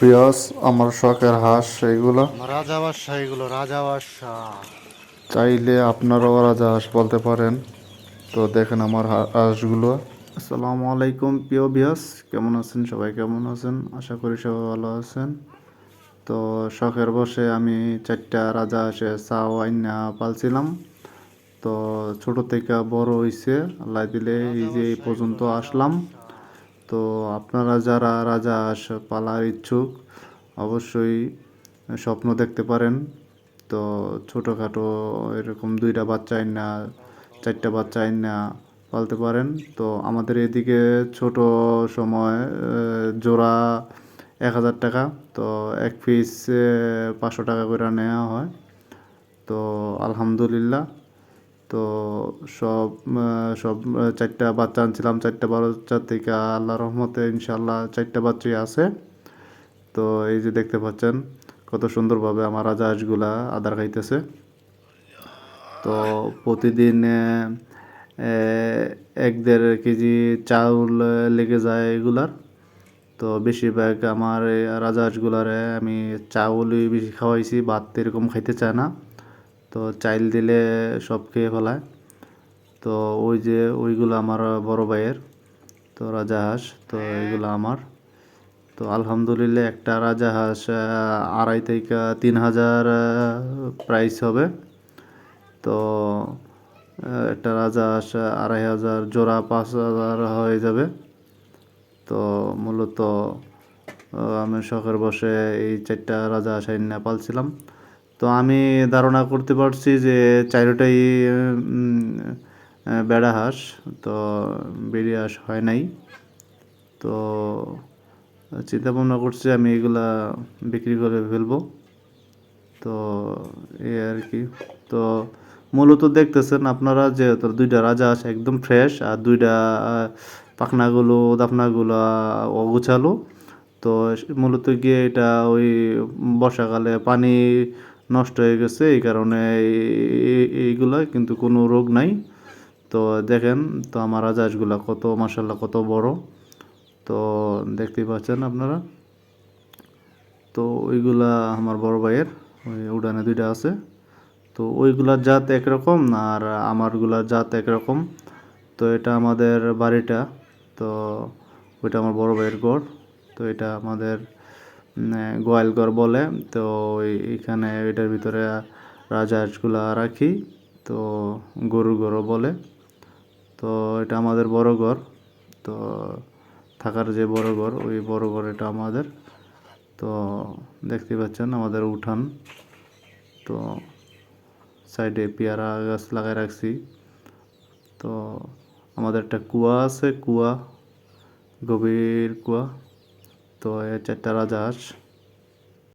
বিয়স আমার শখের হাঁস এইগুলো রাজা বাদশাহ এগুলো রাজা বাদশাহ চাইলে আপনারাও রাজা হাঁস বলতে পারেন। তো দেখেন আমার হাঁসগুলো। আসসালামু আলাইকুম প্রিয় বিয়স কেমন আছেন? সবাই কেমন আছেন? আশা করি সবাই ভালো আছেন। তো শখের বসে আমি চারটা রাজা হাঁসে চাও আইনা পালছিলাম। তো ছোট থেকে বড় হইছে আল্লাহ দিলে এই যে এই পর্যন্ত আসলাম। তো আপনারা যারা রাজা পালার ইচ্ছুক, অবশ্যই স্বপ্ন দেখতে পারেন। তো ছোটোখাটো এরকম দুইটা বাচ্চা না চারটা বাচ্চা না পালতে পারেন। তো আমাদের এদিকে ছোট সময় জোড়া এক হাজার টাকা। তো এক পিস পাঁচশো টাকা করে নেওয়া হয়। তো আলহামদুলিল্লাহ। তো সব সব চারটা বাচ্চা আনছিলাম, চারটা বাচ্চা থেকে আল্লাহ রহমতে ইনশাল্লাহ চারটা বাচ্চাই আছে। তো এই যে দেখতে পাচ্ছেন, কত সুন্দরভাবে আমার হাঁসগুলা আদার খাইতেছে। তো প্রতিদিন এক দেড় কেজি চাউল লেগে যায় এগুলার। তো বেশিরভাগ আমার রাজা হাঁসগুলারে আমি চাউলই বেশি খাওয়াইছি, ভাত এরকম খাইতে চায় না। তো চাইল দিলে সব খেয়ে ফেলায়। তো ওই যে ওইগুলো আমার বড় ভাইয়ের তো রাজা হাঁস তো এগুলো আমার। তো আলহামদুলিল্লাহ একটা রাজা হাঁস আড়াই থেকে তিন হাজার প্রাইস হবে। তো একটা রাজা হাঁস আড়াই হাজার জোড়া পাঁচ হাজার হয়ে যাবে। তো মূলত আমি শখের বসে এই চারটা রাজা হাঁস পালছিলাম। তো আমি ধারণা করতে পারছি যে চারোটাই বেড়া হাঁস, তো বেড়ি হাঁস হয় নাই। তো চিন্তা ভাবনা করছি আমি এগুলা বিক্রি করে ফেলব। তো এই আর কি। তো মূলত দেখতেছেন আপনারা যে তোর দুইটা রাজা আছে একদম ফ্রেশ আর দুইটা পাখনাগুলো দাপনাগুলো অগুছালো। তো মূলত গিয়ে এটা ওই বর্ষাকালে পানি নষ্ট হয়ে গেছে, এই কারণে এই- এই- এইগুলা কিন্তু কোনো রোগ নাই। তো দেখেন, তো আমার রাজাহাঁসগুলা কত মাসাল্লাহ কত বড়। তো দেখতেই পাচ্ছেন আপনারা। তো ওইগুলা আমার বড় ভাইয়ের, ওই উড়ানে দুইটা আছে। তো ওইগুলার জাত একরকম আর আমারগুলার জাত একরকম। তো এটা আমাদের বাড়িটা, তো ওইটা আমার বড় ভাইয়ের ঘর। তো এটা আমাদের উম, গোয়াল ঘর বলে তো এখানে এটার ভিতরে রাজহাঁসগুলা রাখি তো গরুর ঘরও বলে। তো এটা আমাদের বড় ঘর তো থাকার যে বড় ঘর ওই বড় ঘর এটা আমাদের। তো দেখতে পাচ্ছেন আমাদের উঠান। তো সাইডে পেয়ারা গাছ লাগাই রাখছি। তো আমাদের একটা কুয়া আছে কুয়া গভীর কুয়া। তো এটা রাজহাঁস।